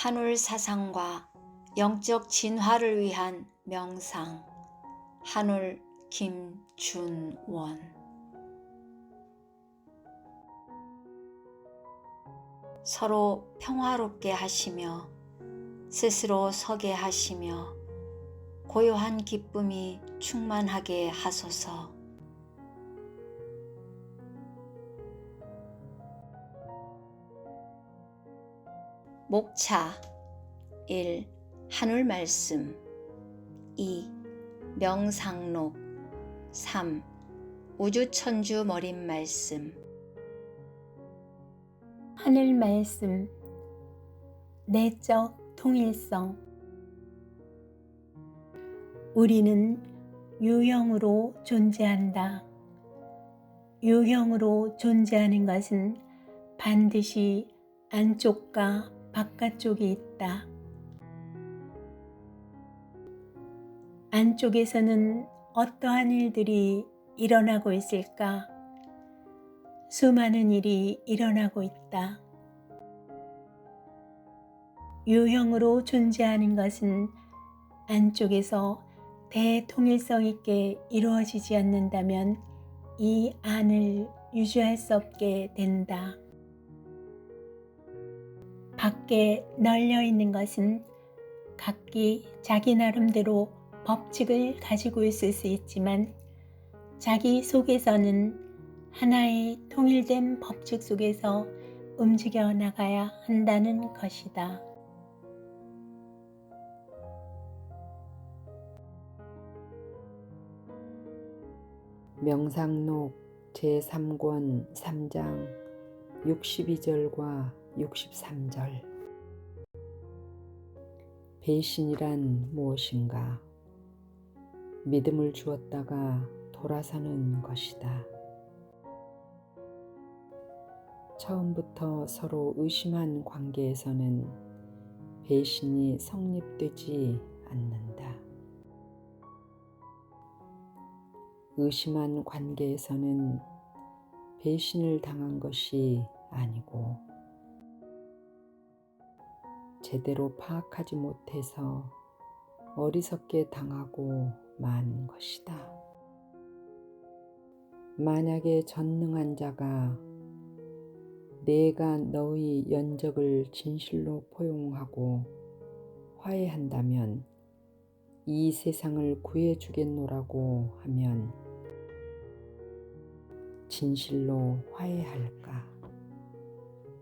하늘 사상과 영적 진화를 위한 명상 하늘 김준원 서로 평화롭게 하시며 스스로 서게 하시며 고요한 기쁨이 충만하게 하소서. 목차 1. 하늘 말씀 2. 명상록 3. 우주천주 머린 말씀 하늘 말씀 내적 통일성 우리는 유형으로 존재한다. 유형으로 존재하는 것은 반드시 안쪽과 바깥쪽이 있다. 안쪽에서는 어떠한 일들이 일어나고 있을까? 수많은 일이 일어나고 있다. 유형으로 존재하는 것은 안쪽에서 대통일성 있게 이루어지지 않는다면 이 안을 유지할 수 없게 된다. 밖에 널려 있는 것은 각기 자기 나름대로 법칙을 가지고 있을 수 있지만 자기 속에서는 하나의 통일된 법칙 속에서 움직여 나가야 한다는 것이다. 명상록 제3권 3장 62절과 63절 배신이란 무엇인가? 믿음을 주었다가 돌아서는 것이다. 처음부터 서로 의심한 관계에서는 배신이 성립되지 않는다. 의심한 관계에서는 배신을 당한 것이 아니고 제대로 파악하지 못해서 어리석게 당하고 만 것이다. 만약에 전능한 자가 내가 너의 연적을 진실로 포용하고 화해한다면 이 세상을 구해주겠노라고 하면 진실로 화해할까?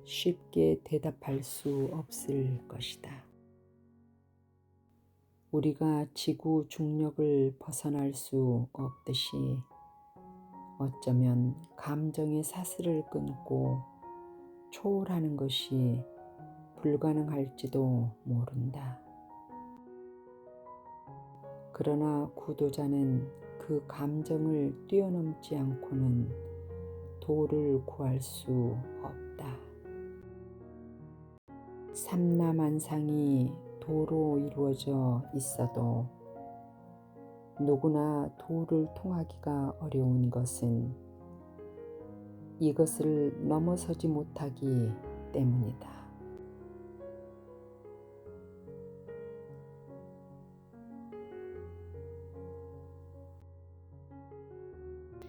쉽게 대답할 수 없을 것이다. 우리가 지구 중력을 벗어날 수 없듯이 어쩌면 감정의 사슬을 끊고 초월하는 것이 불가능할지도 모른다. 그러나 구도자는 그 감정을 뛰어넘지 않고는 도를 구할 수 없다. 삼라만상이 도로 이루어져 있어도 누구나 도를 통하기가 어려운 것은 이것을 넘어서지 못하기 때문이다.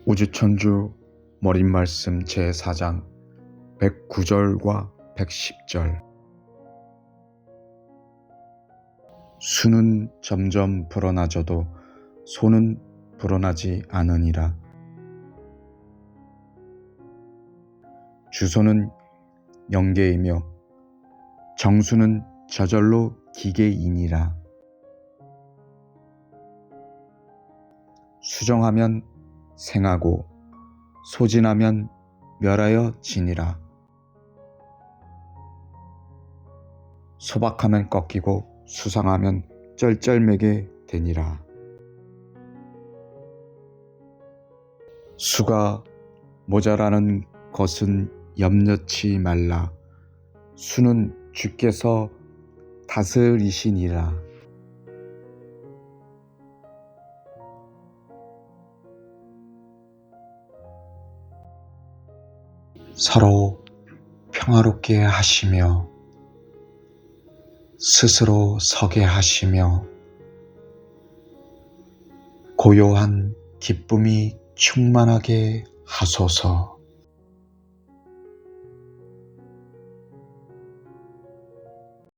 우주천주 머린 말씀 제4장 109절과 110절. 수는 점점 불어나져도 소는 불어나지 않으니라. 주소는 영계이며 정수는 저절로 기계이니라. 수정하면 생하고 소진하면 멸하여 지니라. 소박하면 꺾이고 수상하면 쩔쩔매게 되니라. 수가 모자라는 것은 염려치 말라. 수는 주께서 다스리시니라. 서로 평화롭게 하시며 스스로 서게 하시며 고요한 기쁨이 충만하게 하소서.